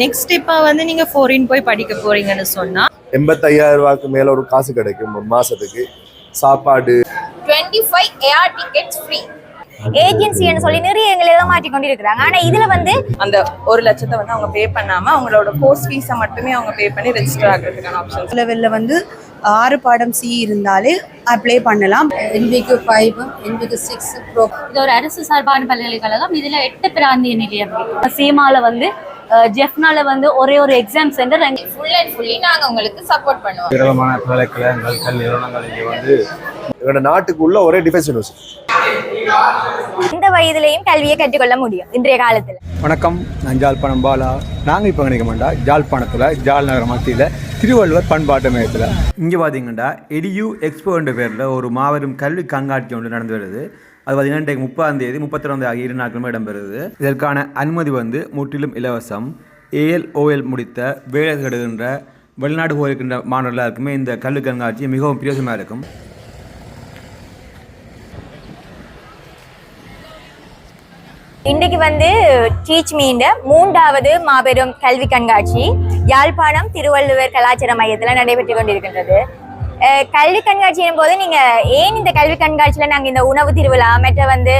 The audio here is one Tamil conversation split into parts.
நெக்ஸ்ட் இப்போ வந்து நீங்க ஃபாரின் போய் படிக்க போறீங்கன்னு சொன்னா? எண்பத்தையாயிரம் ரூபாய்க்கு மேல ஒரு காசு கிடைக்கும் ஒரு மாசத்துக்கு. சாப்பாடு. Twenty five A R tickets free ஏஜென்சின்னு சொல்லி நிறைய எங்களை ஏமாற்றி கொண்டிருக்கிறாங்க. ஆனா இதுல வந்து அந்த ஒரு லட்சத்தை வந்து அவங்க பே பண்ணாம அவங்களோட கோர்ஸ் ஃபீஸை மட்டுமே அவங்க பே பண்ணி ரெஜிஸ்டர் ஆகிறதுக்கான ஆப்ஷன்ஸ் லெவலில் வந்து ஆறு பாடம் சி இருந்தாலே அப்ளை பண்ணலாம். என்பிக்கு ஃபைவ் என்பிக்கு சிக்ஸ் ப்ரோ இது ஒரு அரசு சார்பான பல்கலைக்கழகம். இதுல எட்டு பிராந்திய நிலையம் சீமால வந்து ஜெஃப்னால வந்து ஒரே ஒரு exam centre full and fully நாங்க உங்களுக்கு சப்போர்ட் பண்ணுவோம். பிரபலமான பல்கலைக்கழகங்கள் கல்வி நிறுவனங்கள் இங்கே வந்து எங்களோட நாட்டுக்குள்ள ஒரே டிஃபென்ஸ் யூனிவர்சிட்டி இந்த வயதிலையும் கல்வியை கற்றுக்கொள்ள முடியும் இன்றைய காலத்துல. வணக்கம் நான் ஜாழ்ப்பாணம் பாலா. நாங்கள் இப்போ நினைக்க மாட்டோம். ஜாழ்ப்பாணத்தில் ஜாழ் நகர மத்தியில் திருவள்ளுவர் பண்பாட்டு மையத்தில். இங்கே பார்த்தீங்கன்னா எடியூ எக்ஸ்போ என்ற பேரில் ஒரு மாபெரும் கல்வி கண்காட்சி ஒன்று நடந்து வருது. அது பார்த்தீங்கன்னா இன்றைக்கு முப்பதாம் தேதி முப்பத்தி ஆகிய இரு நாட்களுமே இடம்பெறுது. இதற்கான அனுமதி வந்து முற்றிலும் இலவசம். ஏஎல்ஓஎல் முடித்த வேலை தேடுகின்ற வெளிநாடு போயிருக்கின்ற மாணவர்கள் இந்த கல்வி கண்காட்சி மிகவும் பிரயோஜனமாக இருக்கும். இன்றைக்கு வந்து டீச் மீண்ட மூன்றாவது மாபெரும் கல்வி கண்காட்சி யாழ்ப்பாணம் திருவள்ளுவர் கலாச்சார மையத்தில் நடைபெற்று கொண்டிருக்கின்றது. கல்வி கண்காட்சியின் போது நீங்க ஏன் இந்த கல்வி கண்காட்சியில நாங்க இந்த உணவு திருவிழா மற்ற வந்து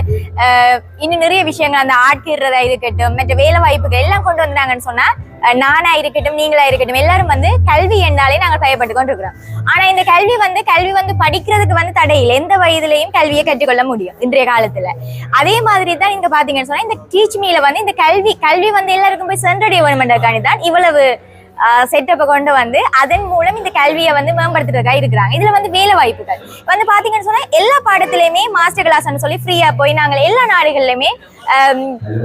இன்னும் நிறைய விஷயங்கள் அந்த ஆட்கிறதா இருக்கட்டும் மற்ற வேலை வாய்ப்புகள் எல்லாம் கொண்டு வந்தாங்கன்னு சொன்னா நானா இருக்கட்டும் நீங்களா இருக்கட்டும் எல்லாரும் வந்து கல்வி என்றாலே நாங்கள் பயப்பட்டு கொண்டிருக்கிறோம். ஆனா இந்த கல்வி வந்து கல்வி வந்து படிக்கிறதுக்கு வந்து தடை இல்லை. எந்த வயதுலையும் கல்வியை கற்றுக்கொள்ள முடியும் இன்றைய காலத்துல. அதே மாதிரி தான் இங்க பாத்தீங்கன்னு சொன்னா இந்த டீச் மீல வந்து இந்த கல்வி கல்வி வந்து எல்லாருக்கும் போய் சென்றடைய வேணுமென்றக்காண்டி தான் இவ்வளவு செட்டப்பை கொண்டு வந்து அதன் மூலம் இந்த கல்வியை வந்து மேம்படுத்துறதுக்காக இருக்கிறாங்க. இதுல வந்து வேலை வாய்ப்புகள். வந்து பாத்தீங்கன்னு சொன்னா எல்லா பாடத்திலயுமே மாஸ்டர் கிளாஸ்னு சொல்லி ஃப்ரீயா போய் நாங்கள் எல்லா நாடுகள்லயுமே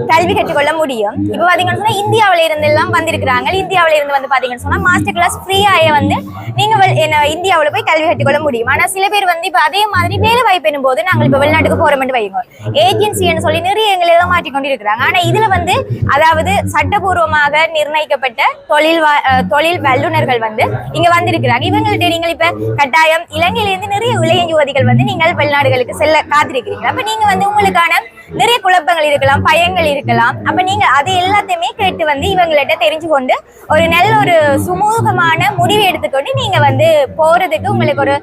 கல்வி கற்றுக்கொள்ள முடியும். இப்போ பாத்தீங்கன்னு சொன்னால் இந்தியாவில இருந்து எல்லாம் வந்திருக்கிறாங்க. இந்தியாவில இருந்து வந்து பாத்தீங்கன்னு சொன்னா மாஸ்டர் கிளாஸ் ஃப்ரீயாக வந்து நீங்க வெள்- என்ன போய் கல்வி கற்றுக்கொள்ள முடியும். ஆனா சில பேர் வந்து இப்போ அதே மாதிரி வேலை வாய்ப்பு போது நாங்கள் இப்போ வெளிநாட்டுக்கு போறோம்னு வைங்க ஏஜென்சின்னு சொல்லி நிறைய எங்களை ஏமாற்றி கொண்டிருக்கிறாங்க. ஆனா இதுல வந்து அதாவது சட்டபூர்வமாக நிர்ணயிக்கப்பட்ட தொழில் வா- தொழில் வல்லுநர்கள் வந்து இங்க வந்திருக்கிறாங்க. இவங்கள்ட்ட நீங்கள் இப்ப கட்டாயம் இலங்கையிலேருந்து நிறைய இளைய யுவதிகள் வந்து நீங்கள் வெளிநாடுகளுக்கு செல்ல காத்திருக்கிறீங்க அப்ப நீங்க வந்து உங்களுக்கான நிறைய குழப்பங்கள் இருக்கலாம் பயங்கள் இருக்கலாம். அப்ப நீங்க அது எல்லாத்தையுமே கேட்டு வந்து இவங்கள்ட்ட தெரிஞ்சு கொண்டு ஒரு நல்ல ஒரு சுமூகமான முடிவு எடுத்துக்கொண்டு நீங்க வந்து போறதுக்கு உங்களுக்கு ஒரு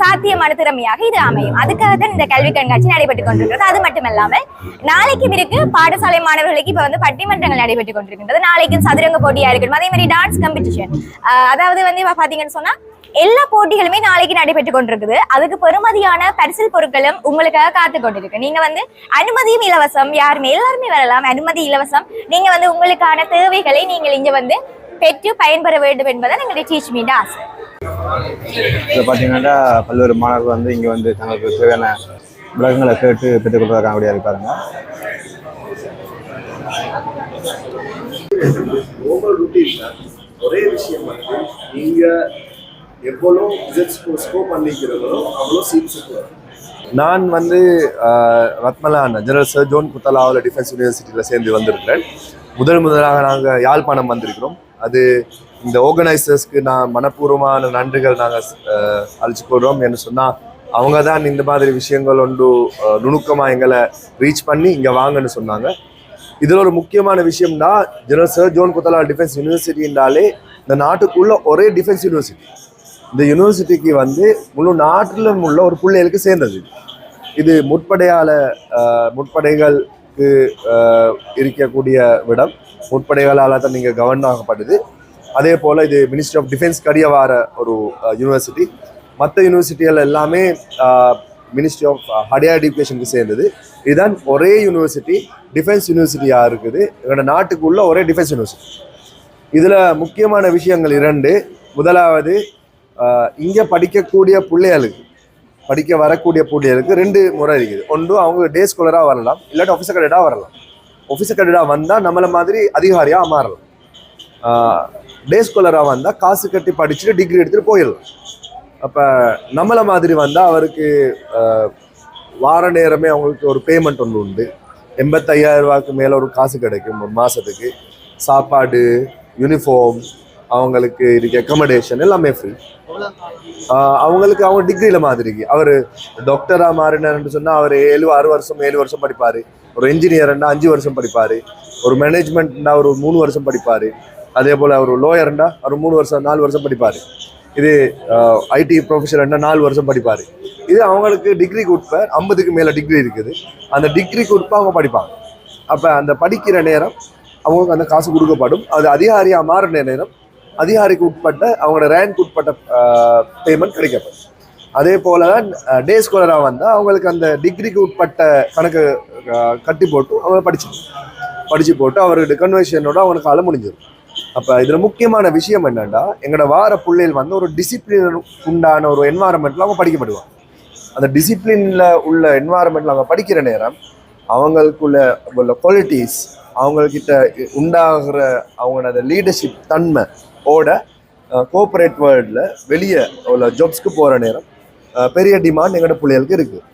சாத்தியமான திறமையாக இது அமையும். அதுக்காக தான் இந்த கல்வி கண்காட்சி நடைபெற்றுக் கொண்டிருக்கிறது. அது மட்டுமல்லாமல் நாளைக்கு இருக்கு பாடசாலை மாணவர்களுக்கு இப்ப வந்து பட்டிமன்றங்கள் நடைபெற்றுக் கொண்டிருக்கின்றது. நாளைக்கு சதுரங்க போட்டியா இருக்கட்டும் அதே மாதிரி டான்ஸ் காம்படிஷன் அதாவது வந்து பாத்தீங்கன்னு சொன்னா எல்லா போட்டிகளுமே நாளைக்கு நடைபெற்றுக் கொண்டிருக்குது. அதுக்கு பெறுமதியான பரிசில் பொருட்களும் உங்களுக்காக காத்து கொண்டிருக்கு. நீங்க வந்து அனுமதியும் இலவசம் யாருமே எல்லாருமே வரலாம். அனுமதி இலவசம். நீங்க வந்து உங்களுக்கான தேவைகளை நீங்கள் இங்க வந்து பெற்று பயன்பெற வேண்டும் என்பதை எங்களுடைய டீச் மீண்ட ஆசை. இதில் பார்த்தீங்கன்னா பல்வேறு மாணவர்கள் வந்து இங்கே வந்து தங்களுக்கு தேவையான விளக்கங்களை கேட்டு பெற்றுக்கொள்வதற்காக கூடிய இருக்காருங்க ருட்டீன்ல ஒரே விஷயம் வந்து நீங்க எவ்வளோ ரிசல்ட் ஸ்கோர் அவ்வளோ சீட்ஸ் நான் வந்து ஆஹ், ரத்மலான் ஜெனரல் சர் ஜோன் குத்தலாவில் டிஃபென்ஸ் யூனிவர்சிட்டியில் சேர்ந்து வந்திருக்கிறேன். முதல் முதலாக நாங்கள் யாழ்ப்பாணம் வந்திருக்கிறோம். அது இந்த ஆர்கனைசர்ஸ்க்கு நான் மனப்பூர்வமான நன்றிகள் நாங்கள் அழிச்சு கொள்கிறோம் என்று சொன்னால் அவங்க தான் இந்த மாதிரி விஷயங்கள் ஒன்று நுணுக்கமாக எங்களை ரீச் பண்ணி இங்கே வாங்கன்னு சொன்னாங்க. இதில் ஒரு முக்கியமான விஷயம்னா General Sir John Kotelawala defence யூனிவர்சிட்டின்றாலே இந்த நாட்டுக்குள்ள ஒரே டிஃபென்ஸ் யூனிவர்சிட்டி இந்த யூனிவர்சிட்டிக்கு வந்து முழு நாட்டிலும் உள்ள ஒரு பிள்ளைகளுக்கு சேர்ந்தது. இது. முற்படையால் முற்படைகளுக்கு இருக்கக்கூடிய விடம். முற்படைகளால் தான் நீங்கள் கவர்ன் ஆகப்படுது. அதே போல் இது மினிஸ்ட்ரி ஆஃப் டிஃபென்ஸ் கடிய வார ஒரு யூனிவர்சிட்டி மற்ற யூனிவர்சிட்டிகள் எல்லாமே மினிஸ்ட்ரி ஆஃப் ஹடியார் எடுக்கேஷனுக்கு சேர்ந்தது. இதுதான் ஒரே யூனிவர்சிட்டி டிஃபென்ஸ் யூனிவர்சிட்டியாக இருக்குது. எங்களோட நாட்டுக்குள்ள ஒரே டிஃபென்ஸ் யூனிவர்சிட்டி இதில் முக்கியமான விஷயங்கள் இரண்டு. முதலாவது இங்கே படிக்கக்கூடிய பிள்ளைகளுக்கு படிக்க வரக்கூடிய பிள்ளைகளுக்கு ரெண்டு முறை இருக்குது. ஒன்று அவங்க டே ஸ்காலராக வரலாம். இல்லாட்டி ஆஃபீஸர் கேடட்டாக வரலாம். ஆஃபீஸர் கேடட்டாக வந்தால் நம்மளை மாதிரி அதிகாரியாக மாறலாம். டே ஸ்காலராக வந்தால் காசு கட்டி படிச்சுட்டு டிகிரி எடுத்துகிட்டு போயிடலாம். அப்போ நம்மளை மாதிரி வந்தால் அவருக்கு வார நேரமே அவங்களுக்கு ஒரு பேமெண்ட் ஒன்று உண்டு. எண்பத்தையாயிரம் ரூபாய்க்கு மேலே ஒரு காசு கிடைக்கும் ஒரு மாதத்துக்கு சாப்பாடு யூனிஃபார்ம் அவங்களுக்கு இருக்க அக்கமடேஷன் எல்லாமே ஃப்ரீ அவங்களுக்கு அவங்க டிகிரியில் மாதிரி அவர் டாக்டராக மாறினார்னு சொன்னால் அவர் ஏழு ஆறு வருஷம் ஏழு வருஷம் படிப்பார். ஒரு இன்ஜினியர்னா அஞ்சு வருஷம் படிப்பார். ஒரு மேனேஜ்மெண்ட்னா ஒரு மூணு வருஷம் படிப்பார். அதே போல் அவர் லோயர்னா அவர் மூணு வருஷம் நாலு வருஷம் படிப்பார். இது ஐடி ப்ரொஃபஷனல்னா நாலு வருஷம் படிப்பார். இது அவங்களுக்கு டிகிரிக்கு உட்ப ஐம்பதுக்கு மேலே டிகிரி இருக்குது. அந்த டிகிரிக்கு உட்ப அவங்க படிப்பாங்க. அப்போ அந்த படிக்கிற நேரம் அவங்களுக்கு அந்த காசு கொடுக்கப்படும். அது அதிகாரியாக மாறின நேரம் அதிகாரிக்கு உட்பட்ட அவங்களோட ரேங்க் உட்பட்ட பேமெண்ட் கிடைக்கப்படும். அதே போல தான் டே ஸ்காலராக வந்தால் அவங்களுக்கு அந்த டிகிரிக்கு உட்பட்ட கணக்கு கட்டி போட்டு அவங்க படிச்சு படித்து போட்டு அவருக்கு கன்வர்ஷனோட அவனுக்கு அல முடிஞ்சிடும். அப்போ இதில் முக்கியமான விஷயம் என்னென்னா எங்களோட வார பிள்ளைகள் வந்து ஒரு டிசிப்ளின் உண்டான ஒரு என்வாரன்மெண்ட்டில் அவங்க படிக்கப்படுவாங்க. அந்த டிசிப்ளினில் உள்ள என்வாரன்மெண்ட்டில் அவங்க படிக்கிற நேரம் அவங்களுக்குள்ள உள்ள குவாலிட்டிஸ் அவங்கக்கிட்ட உண்டாகிற அவங்களோட லீடர்ஷிப் தன்மை ஓட கோஆப்ரேட் வேர்ல்டில் வெளியே உள்ள ஜாப்ஸ்க்கு போகிற நேரம் பெரிய டிமாண்ட் எங்களோட பிள்ளைகளுக்கு இருக்குது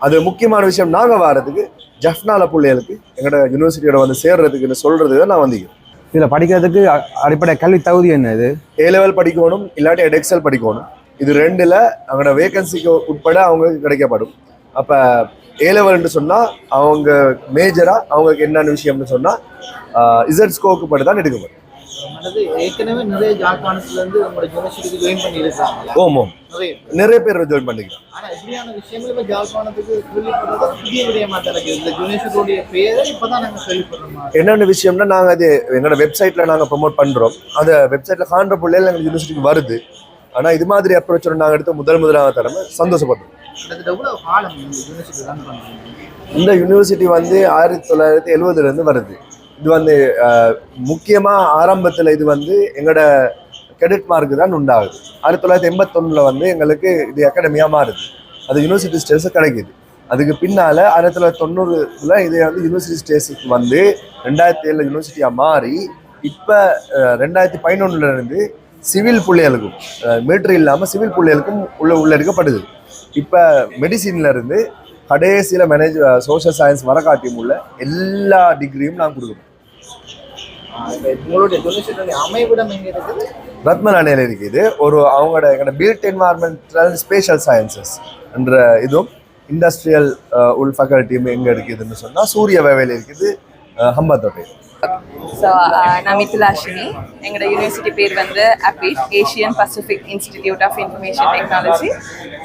அது முக்கியமான விஷயம் நாங்கள் வாரதுக்கு ஜஃப்னால பிள்ளைகளுக்கு எங்களோட யூனிவர்சிட்டியோட வந்து சேர்றதுக்குன்னு சொல்கிறது தான் நான் வந்தீங்க இதில் படிக்கிறதுக்கு அடிப்படை கல்வி தகுதி என்ன இது? ஏ லெவல் படிக்கணும் இல்லாட்டி எடெக்ஸல் படிக்கணும். இது ரெண்டில் அவங்களோட வேகன்சிக்கு உட்பட அவங்களுக்கு கிடைக்கப்படும். அப்போ ஏ லெவல்னு சொன்னால் அவங்க மேஜராக அவங்களுக்கு என்னென்ன விஷயம்னு சொன்னால் இசட் ஸ்கோக்கு படி தான் எடுக்கப்படும். ஏற்கனவே நிறைய உங்களோட யூனிவர்சிட்டிக்கு ஜாயின் பேர் ஜாயின் பண்ணிக்கிறோம் ஆனா இப்படியான விஷயங்கள் இப்ப ஜாழ்ப்பாணத்துக்கு கேள்விப்படுறது ஒரு புதிய விடயமா தான் இருக்கு இந்த யூனிவர்சிட்டியோடைய பேரை இப்பதான் நாங்க கேள்விப்படுறோம் என்னென்ன விஷயம்னா நாங்கள் அது எங்களோட வெப்சைட்டில் நாங்கள் ப்ரொமோட் பண்ணுறோம் அந்த வெப்சைட்டில் காண்ற பிள்ளைகள் எங்களுக்கு யூனிவர்சிட்டிக்கு வருது. ஆனால் இது மாதிரி அப்ரோச் நாங்கள் எடுத்து முதல் முதலாக தரமே சந்தோஷப்படுறோம். கிட்டத்தட்ட காலம் இந்த யூனிவர்சிட்டி ரன் இந்த யூனிவர்சிட்டி வந்து ஆயிரத்தி தொள்ளாயிரத்தி எழுபதுலேருந்து வருது. இது வந்து முக்கியமாக ஆரம்பத்தில் இது வந்து எங்களோட கெடிட் மார்க் தான் உண்டாகுது. ஆயிரத்தி தொள்ளாயிரத்தி எண்பத்தொன்னில் வந்து எங்களுக்கு இது அகாடமியாக மாறுது. அது யூனிவர்சிட்டி ஸ்டேஸும் கிடைக்குது. அதுக்கு பின்னால் ஆயிரத்தி தொள்ளாயிரத்தி தொண்ணூறுல இதை வந்து யூனிவர்சிட்டி ஸ்டேஸுக்கு வந்து ரெண்டாயிரத்தி ஏழில் யூனிவர்சிட்டியாக மாறி இப்போ ரெண்டாயிரத்தி பதினொன்னுலேருந்து சிவில் பிள்ளைகளுக்கும் மிலிட்ரி இல்லாமல் சிவில் பிள்ளைகளுக்கும் உள்ள உள்ளெடுக்கப்படுது. இப்போ மெடிசின்ல இருந்து கடைசியில் மேனேஜ் சோஷியல் சயின்ஸ் வரக்காட்டியும் உள்ள எல்லா டிகிரியும் நான் கொடுக்குறோம் ரத்மலானையில் இருக்குது? ஒரு அவங்களோட எங்களோட பில்ட் என்வாரன்மெண்டல் ஸ்பேஷியல் சயின்சஸ் என்ற இதுவும் இண்டஸ்ட்ரியல் உள் ஃபேக்கல்ட்டியும் எங்கே இருக்குதுன்னு சொன்னால் சூரிய வேவையில் இருக்குது ஹம்பத்தோட்டை ஸோ uh, நான் மித்துலாஷினி எங்களோட யூனிவர்சிட்டி பேர் வந்து APIIT Asian Pacific Institute of Information Technology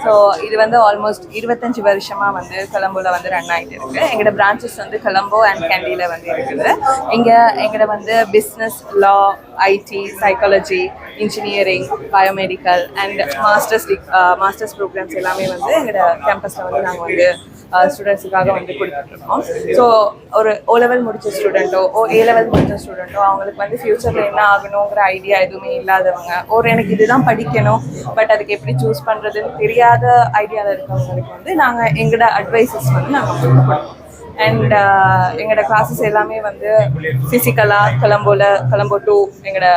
so இது வந்து ஆல்மோஸ்ட் இருபத்தஞ்சு வருஷமாக வந்து கொலம்போவில் வந்து ரன் ஆகிட்டு இருக்கு. எங்களோட பிரான்ச்சஸ் வந்து கொலம்போ அண்ட் கேண்டியில் வந்து இருக்குது. இங்கே எங்களோட வந்து business law IT psychology engineering biomedical and masters masters programmes எல்லாமே வந்து எங்களோட கேம்பஸில் வந்து நாங்கள் வந்து uh, ஸ்டூடெண்ட்ஸுக்காக வந்து கொடுத்துட்ருக்கோம் ஸோ ஒரு ஓ லெவல் முடிச்ச ஸ்டூடெண்ட்டோ ஓ ஏ லெவல் முடிச்ச ஸ்டூடெண்ட்டோ அவங்களுக்கு வந்து ஃப்யூச்சரில் என்ன ஆகணுங்கிற ஐடியா எதுவுமே இல்லாதவங்க. ஒரு எனக்கு இதுதான் படிக்கணும் பட் அதுக்கு எப்படி சூஸ் பண்ணுறதுன்னு தெரியாத ஐடியாவில் இருக்கவங்களுக்கு வந்து நாங்கள் எங்களோட அட்வைசஸ் வந்து நாங்கள் கொடுப்போம். அண்ட் எங்களோட கிளாஸஸ் எல்லாமே வந்து ஃபிசிக்கலாக கொலம்போவில் கொலம்போ டூ எங்களோட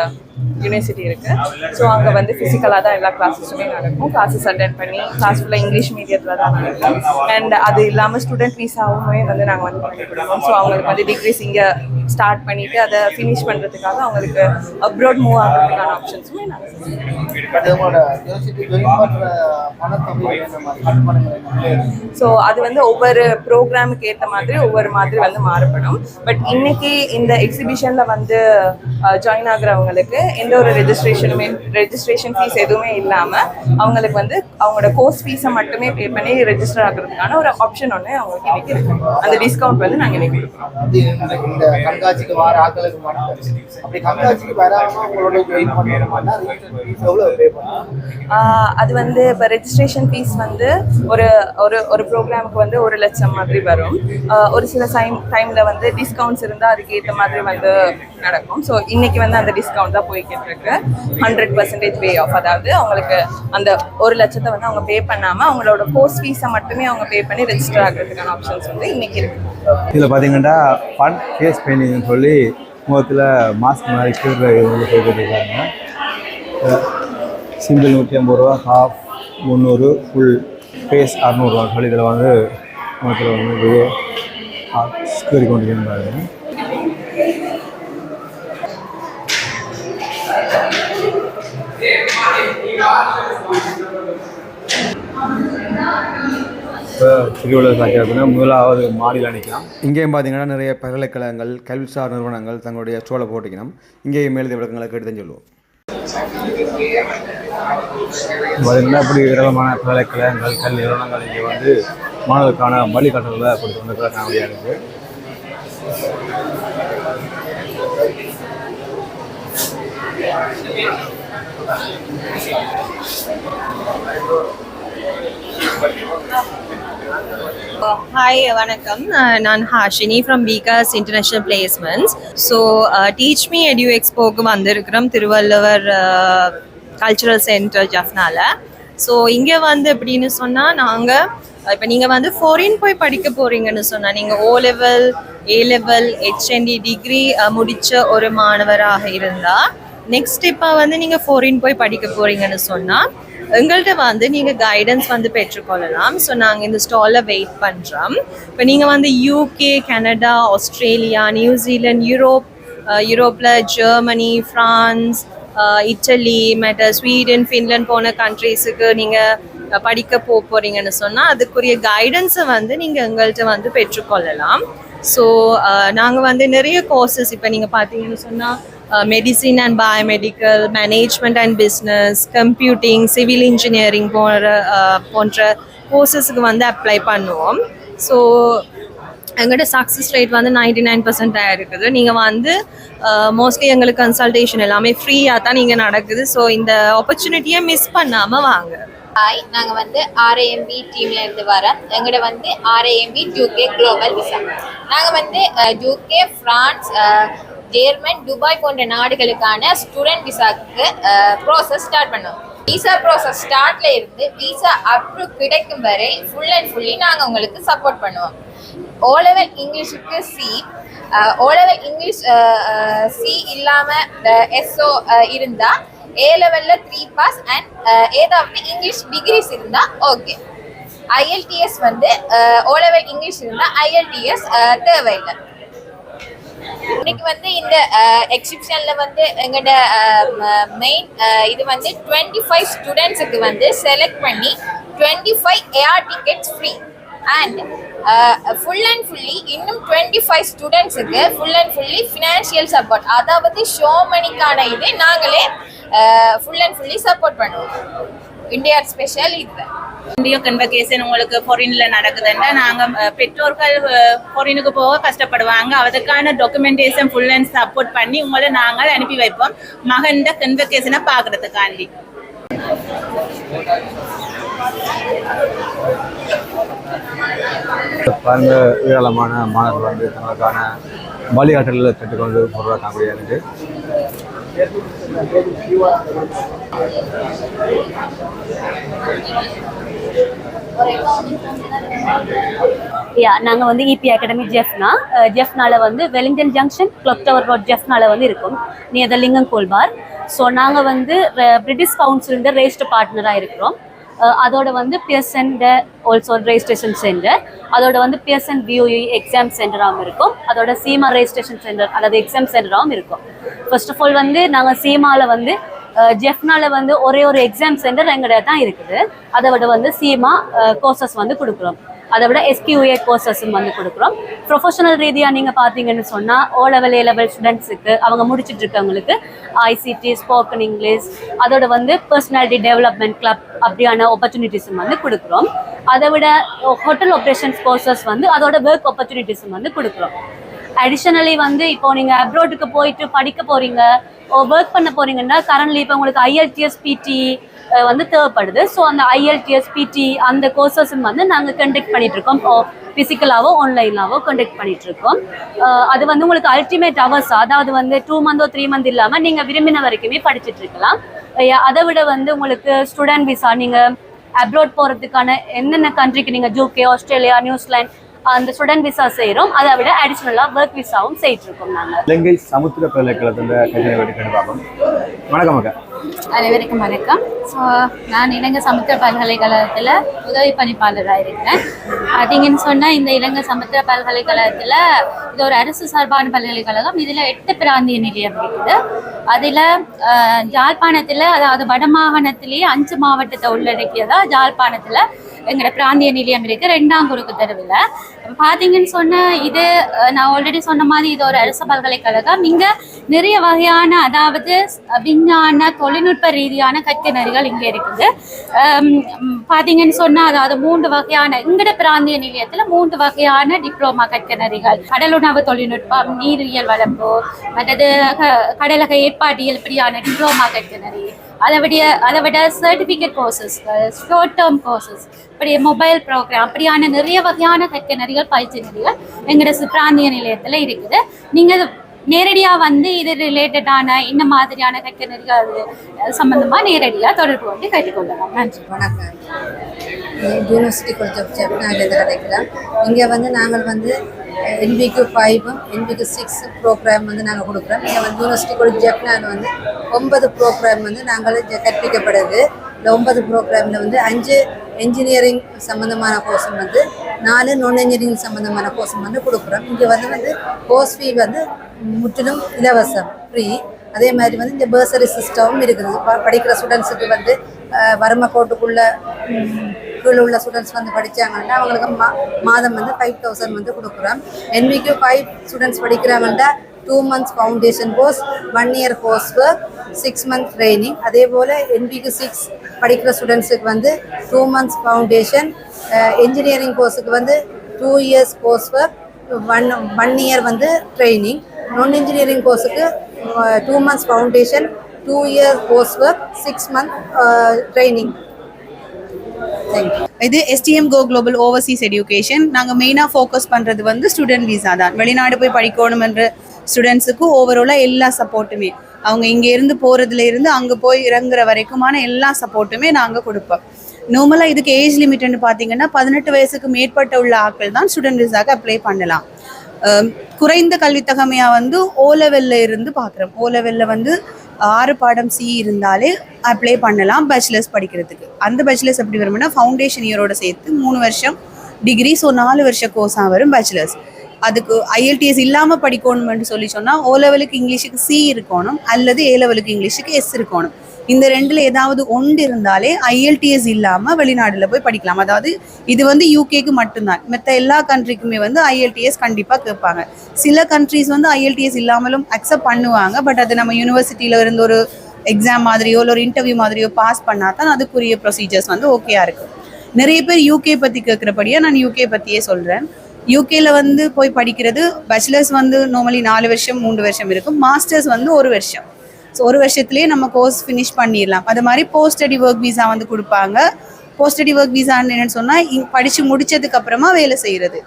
யூனிவர்சிட்டி இருக்கு. ஸோ அங்கே வந்து ஃபிசிக்கலாக தான் எல்லா கிளாஸஸுமே நடக்கும். கிளாஸஸ் அட்டென்ட் பண்ணி கிளாஸ் ஃபுல்லாக இங்கிலீஷ் மீடியத்தில் தான் நடக்கும். அண்ட் அது இல்லாமல் ஸ்டூடெண்ட் விசாவுமே வந்து நாங்கள் வந்து பண்ணி கொடுப்போம். ஸோ அவங்களுக்கு வந்து டிகிரிஸ் இங்கே ஸ்டார்ட் பண்ணிட்டு அதை ஃபினிஷ் பண்ணுறதுக்காக அவங்களுக்கு அப்ராட் மூவ் ஆகிறதுக்கான ஆப்ஷன்ஸுமே ஸோ அது வந்து ஒவ்வொரு ப்ரோக்ராமுக்கு ஏற்ற மாதிரி ஒவ்வொரு மாதிரி வந்து மாறுபடும் பட் இன்னைக்கு இந்த எக்ஸிபிஷனில் வந்து ஜாயின் ஆகுறவங்களுக்கு எந்த ஒரு ரெஜிஸ்ட்ரேஷனுமே ரெஜிஸ்ட்ரேஷன் ஃபீஸ் எதுவுமே இல்லாமல் அவங்களுக்கு வந்து அவங்களோட கோர்ஸ் ஃபீஸை மட்டுமே பே பண்ணி ரெஜிஸ்டர் ஆகுறதுக்கான ஒரு ஆப்ஷன் ஒன்று அவங்களுக்கு இன்னைக்கு இருக்கு. அந்த டிஸ்கவுண்ட் வந்து நாங்கள் இன்னைக்கு அது வந்து இப்போ ரெஜிஸ்ட்ரேஷன் ஃபீஸ் வந்து ஒரு ஒரு ஒரு ப்ரோக்ராமுக்கு வந்து ஒரு லட்சம் மாதிரி வரும். ஒரு சில டைம் டைமில் வந்து டிஸ்கவுண்ட்ஸ் இருந்தால் அதுக்கு ஏற்ற மாதிரி வந்து நடக்கும். ஸோ இன்னைக்கு வந்து அந்த டிஸ்கவுண்ட் தான் போய்கிட்டு இருக்கு ஹண்ட்ரட் பர்சன்டேஜ் பே ஆஃப் அதாவது அவங்களுக்கு அந்த ஒரு லட்சத்தை வந்து அவங்க பே பண்ணாமல் அவங்களோட கோர்ஸ் ஃபீஸை மட்டுமே அவங்க பே பண்ணி ரெஜிஸ்டர் ஆகிறதுக்கான ஆப்ஷன்ஸ் வந்து இன்னைக்கு இருக்கு. இதில் பார்த்தீங்கன்னா ஃபன் ஃபேஸ் பெயிண்டிங்னு சொல்லி முகத்தில் மாஸ்க் மாதிரி கியூர் வந்து போட்டுருக்காங்க சிம்பிள் நூற்றி ஐம்பது ரூபா ஹாஃப் முந்நூறு ஃபுல் ஃபேஸ் அறநூறுவா சொல்லி இதில் வந்து முகத்தில் வந்து ஸ்கூரி கொண்டு இருந்தாங்க இப்போ திருவள்ளுவர் கலாச்சாரத்தில் முதலாவது மாடியில் நிற்கலாம் இங்கேயும் பார்த்தீங்கன்னா நிறைய பல்கலைக்கழகங்கள் கல்விசார் நிறுவனங்கள் தங்களுடைய சோலை போட்டிக்கணும். இங்கேயும் மேலதி விளக்கங்களை கேட்டு தான் சொல்லுவோம் பார்த்தீங்கன்னா இப்படி விரலமான பல்கலைக்கழகங்கள் கல்வி நிறுவனங்கள் இங்கே வந்து மாணவருக்கான வழிகாட்டல்களை கொடுத்து வந்திருக்கிற காணொலியாக இருக்குது Oh, ஹாய் வணக்கம். Uh, நான் Hashini from BCAS International Placements so Teach Me Edu எக்ஸ்போக்கு வந்திருக்கிறோம் திருவள்ளுவர் uh, கல்ச்சுரல் சென்டர் ஜஃப்னால. ஸோ இங்கே வந்து எப்படின்னு சொன்னால் நாங்கள் uh, இப்போ நீங்கள் வந்து ஃபோரின் போய் படிக்க போகிறீங்கன்னு சொன்னால் நீங்கள் O level A level HND degree முடித்த ஒரு மாணவராக இருந்தால் நெக்ஸ்ட் இப்போ வந்து நீங்கள் ஃபோரின் போய் படிக்க போகிறீங்கன்னு சொன்னால் எங்கள்கிட்ட வந்து நீங்கள் கைடன்ஸ் வந்து பெற்றுக்கொள்ளலாம். ஸோ நாங்கள் இந்த ஸ்டாலில் வெயிட் பண்ணுறோம் இப்போ நீங்கள் வந்து UK Canada Australia New Zealand Europe யூரோப்பில் ஜெர்மனி ஃப்ரான்ஸ் இட்டலி மற்ற ஸ்வீடன் ஃபின்லாண்ட் போன கண்ட்ரீஸுக்கு நீங்கள் படிக்க போக போகிறீங்கன்னு சொன்னால் அதுக்குரிய கைடன்ஸை வந்து நீங்கள் எங்கள்கிட்ட வந்து பெற்றுக்கொள்ளலாம். ஸோ நாங்கள் வந்து நிறைய கோர்சஸ் இப்போ நீங்கள் பார்த்தீங்கன்னு சொன்னால் medicine and biomedical management and business computing civil engineering போன்ற uh, போன்ற கோர்சஸுக்கு வந்து அப்ளை பண்ணுவோம். ஸோ எங்கள்கிட்ட சக்ஸஸ் ரேட் வந்து நைன்டி நைன் பர்சன்டாக இருக்குது. நீங்கள் வந்து uh, மோஸ்ட்லி எங்களுக்கு கன்சல்டேஷன் எல்லாமே ஃப்ரீயாக தான் நீங்கள் நடக்குது. ஸோ இந்த ஆப்பர்ச்சுனிட்டியை மிஸ் பண்ணாமல் வாங்க. ஹாய் நாங்கள் வந்து ஆர்ஏஎம்பி டீம்ல இருந்து வரோம். எங்கள்ட வந்து ஆர்ஏஎம்பி ஜூகே குளோபல் விசா நாங்கள் வந்து uh, UK France German Dubai போன்ற நாடுகளுக்கான ஸ்டூடெண்ட் விசாக்கு ப்ராசஸ் ஸ்டார்ட் பண்ணுவோம் விசா ப்ராசஸ் ஸ்டார்ட்ல இருந்து விசா அப்ரூவ் கிடைக்கும் வரை ஃபுல் அண்ட் ஃபுல்லி நாங்கள் உங்களுக்கு சப்போர்ட் பண்ணுவோம். O level இங்கிலீஷுக்கு C O level English C இல்லாமல் எஸ்ஓ இருந்தால் ஏ லெவலில் த்ரீ பாஸ் அண்ட் ஏதாவது இங்கிலீஷ் டிகிரிஸ் இருந்தால் ஓகே ஐஎல்டிஎஸ் வந்து ஓ லெவல் இங்கிலீஷ் இருந்தால் ஐஎல்டிஎஸ் தேவையில்லை. இன்னைக்கு வந்து இந்த எக்ஸிபிஷன்ல வந்து எங்களோட மெயின் இது வந்து டுவெண்ட்டி ஃபைவ் ஸ்டூடெண்ட்ஸுக்கு வந்து செலக்ட் பண்ணி twenty five air tickets free and full and fully இன்னும் டுவெண்ட்டி ஃபைவ் ஸ்டூடெண்ட்ஸுக்கு full and fully financial support அதாவது ஷோ மணிக்கான இது நாங்களே ஃபுல் அண்ட் ஃபுல்லி சப்போர்ட் பண்ணுவோம். இந்தியா ஸ்பெஷல் இதுதான் இந்திய கன்வகேஷன் உங்களுக்கு ஃபாரின்ல நடக்குதுன்னா நாங்க அஹ், பெற்றோர்கள் ஃபாரினுக்கு போக கஷ்டப்படுவாங்க. அதுக்கான டாக்குமெண்டேஷன் ஃபுல் அண்ட் சப்போர்ட் பண்ணி உங்களை நாங்கள் அனுப்பி வைப்போம். மகன்ட கன்வகேஷனை பார்க்கறதுக்காண்டி. பாருங்க ஏராளமான மாணவர்கள் வந்து தங்களுக்கான வழிகாட்டல்களை பெற்றுக்கொண்டு பொருளாக காணக்கூடியது யா நாங்கள் வந்து இபி அகாடமி ஜெஃப்னா ஜெஃப்னால வந்து Wellington junction club tower road ஜெஃப்னால வந்து இருக்கும். நியர் த லிங்கம் கோல்பார் ஸோ நாங்கள் வந்து பிரிட்டிஷ் கவுன்சிலிருந்து ரெஜிஸ்டர் பார்ட்னராக இருக்கிறோம். அதோட வந்து பிஎஸ்என் ஆல்சோ ரெஜிஸ்ட்ரேஷன் சென்டர் அதோட வந்து பிஎஸ்என் வியூஇ எக்ஸாம் சென்டராகவும் இருக்கும். அதோட சீமா ரெஜிஸ்ட்ரேஷன் சென்டர் அதாவது எக்ஸாம் சென்டராகவும் இருக்கும். ஃபர்ஸ்ட் ஆஃப் ஆல் வந்து நாங்கள் சீமாவில் வந்து ஜெஃப்னால வந்து ஒரே ஒரு எக்ஸாம் சென்டர் எங்கள்கிட்ட தான் இருக்குது. அதை விட வந்து சீமா கோர்சஸ் வந்து கொடுக்குறோம். அதை விட எஸ்கியூஏ கோர்சஸும் வந்து கொடுக்குறோம். ப்ரொஃபஷனல் ரீதியாக நீங்கள் பார்த்தீங்கன்னு சொன்னால் ஓ லெவல் ஏ லெவல் ஸ்டூடெண்ட்ஸுக்கு அவங்க முடிச்சிட்டு இருக்கவங்களுக்கு ஐசிடி ஸ்போக்கன் இங்கிலீஷ் அதோட வந்து பர்சனாலிட்டி டெவலப்மெண்ட் கிளப் அப்படியான ஆப்பர்ச்சுனிட்டிஸும் வந்து கொடுக்குறோம். அதை விட ஹோட்டல் ஆப்ரேஷன்ஸ் கோர்சஸ் வந்து அதோட ஒர்க் ஆப்பர்ச்சுனிட்டிஸும் வந்து கொடுக்குறோம். அடிஷனலி வந்து இப்போ நீங்கள் அப்ராடுக்கு போயிட்டு படிக்க போகிறீங்க ஒர்க் பண்ண போகிறீங்கன்னா கரண்ட்லி இப்போ உங்களுக்கு ஐஎல்டிஎஸ் பிடி வந்து தேவைப்படுது. ஸோ அந்த ஐஎல்டிஎஸ் பிடி அந்த கோர்சஸும் வந்து நாங்கள் கண்டக்ட் பண்ணிட்டு இருக்கோம் ஃபிசிக்கலாகவோ ஆன்லைனாவோ கண்டக்ட் பண்ணிட்டு இருக்கோம் அது வந்து உங்களுக்கு அல்டிமேட் ஹவர்ஸ் அதாவது வந்து டூ மந்தோ த்ரீ மந்த் இல்லாமல் நீங்கள் விரும்பின வரைக்குமே படிச்சுட்டு இருக்கலாம் அதை விட வந்து உங்களுக்கு ஸ்டூடெண்ட் விசா நீங்கள் அப்ரோட் போகிறதுக்கான என்னென்ன கண்ட்ரிக்கு நீங்கள் ஜூகே ஆஸ்திரேலியா நியூசிலாண்ட் அந்த ஸ்டூடெண்ட் விசா செய்கிறோம் அதை விட அடிஷ்னலாக ஒர்க் விசாவும் செய்யிட்டு இருக்கோம் நாங்கள் இலங்கை சமுத்திர பல்கலைக்கழகத்தில் கல்வி வெடிக்கணும் வணக்கம் அக்கா. அனைவருக்கும் வணக்கம். ஸோ நான் இலங்கை சமுத்திர பல்கலைக்கழகத்தில் உதவி பணிப்பாளராக இருக்கிறேன். பார்த்தீங்கன்னு சொன்னால் இந்த இலங்கை சமுத்திர பல்கலைக்கழகத்தில் இது ஒரு அரசு சார்பான பல்கலைக்கழகம். இதில் எட்டு பிராந்திய நிலையம் இருக்குது. அதில் ஜாழ்ப்பாணத்தில் அதாவது வடமாகாணத்திலேயே அஞ்சு மாவட்டத்தை உள்ளடக்கியதா ஜாழ்ப்பாணத்தில் எங்களோட பிராந்திய நிலையம் இருக்குது ரெண்டாம் குறுக்கு தெருவில். பார்த்தீங்கன்னு சொன்ன இது நான் ஆல்ரெடி சொன்ன மாதிரி இது ஒரு அரசு பல்கலைக்கழகம். இங்கே நிறைய வகையான அதாவது விஞ்ஞான தொழில்நுட்ப ரீதியான கற்கனறிகள் இங்கே இருக்குது. பார்த்தீங்கன்னு சொன்னால் அதாவது மூன்று வகையான எங்கட பிராந்திய நிலையத்தில் மூன்று வகையான டிப்ளோமா கற்கனறிகள் கடலுணவு தொழில்நுட்பம் நீரியல் வளர்ப்பு மற்றது கடலக ஏற்பாட்டியல் இப்படியான டிப்ளோமா கற்கனறி அதை விட அதை விட certificate courses short term courses இப்படி மொபைல் ப்ரோக்ராம் அப்படியான நிறைய வகையான கற்கனறிகள் பயிற்சி நெறிகள் எங்களோட பிராந்திய நிலையத்தில் இருக்குது. நீங்கள் நேரடியாக வந்து இது ரிலேட்டடான இந்த மாதிரியான கற்கனறிகள் சம்மந்தமாக நேரடியாக தொடர்பு கொண்டு கேட்டுக்கொள்ளலாம். நன்றி. வணக்கம். யூனிவர்சிட்டி காலேஜ் ஆஃப் ஜெப்னாலேருந்து இங்கே வந்து நாங்கள் வந்து என்பிக்கு ஃபைவும் என்பிக்கு சிக்ஸ் ப்ரோக்ராம் வந்து நாங்கள் கொடுக்குறோம். இங்கே வந்து யூனிவர்சிட்டி காலேஜ் வந்து ஒன்பது ப்ரோக்ராம் வந்து நாங்கள் கற்பிக்கப்படுது இந்த ஒன்பது ப்ரோக்ராமில் வந்து அஞ்சு என்ஜினியரிங் சம்மந்தமான கோர்ஸும் வந்து நாலு நான் என்ஜினியரிங் சம்மந்தமான கோர்ஸும் வந்து கொடுக்குறோம். இங்கே வந்து வந்து கோர்ஸ் ஃபீ வந்து முற்றிலும் இலவசம் ஃப்ரீ அதே மாதிரி வந்து இந்த பேர்சரி சிஸ்டமும் இருக்குது. படிக்கிற ஸ்டூடெண்ட்ஸுக்கு வந்து அஹ், வறுமை கோட்டுக்குள்ள ம், உள்ள ஸ்டூடெண்ட்ஸ் வந்து படித்தாங்கன்னா அவங்களுக்கு மா மாதம் வந்து ஃபைவ் தௌசண்ட் வந்து கொடுக்குறோம். என்விக்கு five students படிக்கிறாங்கன்னா two months foundation course one year course work six month training அதே போல் என்பிக்கு சிக்ஸ் படிக்கிற ஸ்டூடெண்ட்ஸுக்கு வந்து டூ மந்த்ஸ் ஃபவுண்டேஷன் என்ஜினியரிங் கோர்ஸுக்கு வந்து two years course work one one year வந்து ட்ரைனிங் நான் engineering கோர்ஸுக்கு two months foundation two year course work six month training இது STM go global overseas education நாங்கள் மெயினாக ஃபோக்கஸ் பண்ணுறது வந்து ஸ்டூடெண்ட் வீசா தான். வெளிநாடு போய் படிக்கணுமென்ற ஸ்டூடெண்ட்ஸுக்கும் ஓவராலாக எல்லா சப்போர்ட்டுமே அவங்க இங்கே இருந்து போகிறதுல இருந்து அங்கே போய் இறங்குற வரைக்குமான எல்லா சப்போர்ட்டுமே நாங்கள் கொடுப்போம். நார்மலாக இதுக்கு ஏஜ் லிமிட்னு பார்த்தீங்கன்னா பதினெட்டு வயசுக்கு மேற்பட்ட உள்ள ஆட்கள் தான் ஸ்டூடெண்ட் விசாக்கு அப்ளை பண்ணலாம். குறைந்த கல்வித்தகமையாக வந்து ஓ லெவலில் இருந்து பார்க்குறோம் ஓ லெவலில் வந்து ஆறு பாடம் சி இருந்தாலே அப்ளை பண்ணலாம் பேச்சுலர்ஸ் படிக்கிறதுக்கு. அந்த பேச்சுலர்ஸ் எப்படி வரும்னா ஃபவுண்டேஷன் இயரோட சேர்த்து மூணு வருஷம் டிகிரி ஸோ நாலு வருஷ கோர்ஸாக வரும் பேச்சுலர்ஸ் அதுக்கு ஐஎல்டிஎஸ் இல்லாமல் படிக்கணும்னு சொல்லி சொன்னால் ஓ லெவலுக்கு இங்கிலீஷுக்கு சி இருக்கணும் அல்லது ஏ லெவலுக்கு இங்கிலீஷுக்கு எஸ் இருக்கணும். இந்த ரெண்டில் ஏதாவது ஒன்று இருந்தாலே ஐஎல்டிஎஸ் இல்லாமல் வெளிநாட்டில் போய் படிக்கலாம். அதாவது இது வந்து யூகேக்கு மட்டும்தான். மற்ற எல்லா கண்ட்ரிக்குமே வந்து ஐஎல்டிஎஸ் கண்டிப்பாக கேட்பாங்க. சில கண்ட்ரிஸ் வந்து ஐஎல்டிஎஸ் இல்லாமலும் அக்செப்ட் பண்ணுவாங்க. பட் அது நம்ம யூனிவர்சிட்டியில் இருந்து ஒரு எக்ஸாம் மாதிரியோ இல்லை ஒரு இன்டர்வியூ மாதிரியோ பாஸ் பண்ணால் தான் அதுக்குரிய ப்ரொசீஜர்ஸ் வந்து ஓகேயா இருக்கும் நிறைய பேர் யூகே பற்றி கேட்குறபடியாக நான் யூகே பற்றியே சொல்கிறேன் யூகேல வந்து போய் படிக்கிறது பேச்சுலர்ஸ் வந்து நார்மலி நாலு வருஷம் மூன்று வருஷம் இருக்கும். மாஸ்டர்ஸ் வந்து ஒரு வருஷம். ஸோ ஒரு வருஷத்துலேயே நம்ம கோர்ஸ் ஃபினிஷ் பண்ணிடலாம். அது மாதிரி போஸ்ட் ஸ்டடி ஒர்க் விசா வந்து கொடுப்பாங்க. போஸ்ட் ஸ்டடி ஒர்க் விசான்னு என்னன்னு சொன்னால் படித்து முடித்ததுக்கு அப்புறமா வேலை செய்கிறது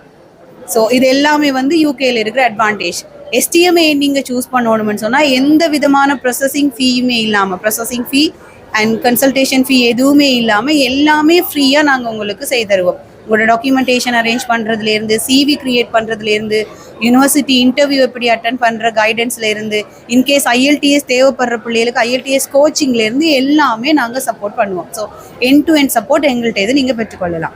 ஸோ இது எல்லாமே வந்து யூகேல இருக்கிற அட்வான்டேஜ் எஸ்டிஎம்ஏ நீங்கள் சூஸ் பண்ணணும்னு சொன்னால் எந்த விதமான ப்ரொசஸிங் ஃபீயுமே இல்லாமல் processing fee and consultation fee எதுவுமே இல்லாமல் எல்லாமே ஃப்ரீயாக நாங்கள் உங்களுக்கு செய்து தருவோம் உங்களோட டாக்குமெண்டேஷன் அரேஞ்ச் பண்ணுறதுலேருந்து சிவி கிரியேட் பண்ணுறதுலேருந்து யூனிவர்சிட்டி இன்டர்வியூ எப்படி அட்டன் பண்ணுற கைடன்ஸ்லேருந்து இன்கேஸ் ஐஎல்டிஎஸ் தேவைப்படுற பிள்ளைகளுக்கு ஐஎல்டிஎஸ் கோச்சிங்லேருந்து எல்லாமே நாங்கள் சப்போர்ட் பண்ணுவோம். So end to end support எங்கள்கிட்ட இது நீங்கள் பெற்றுக்கொள்ளலாம்.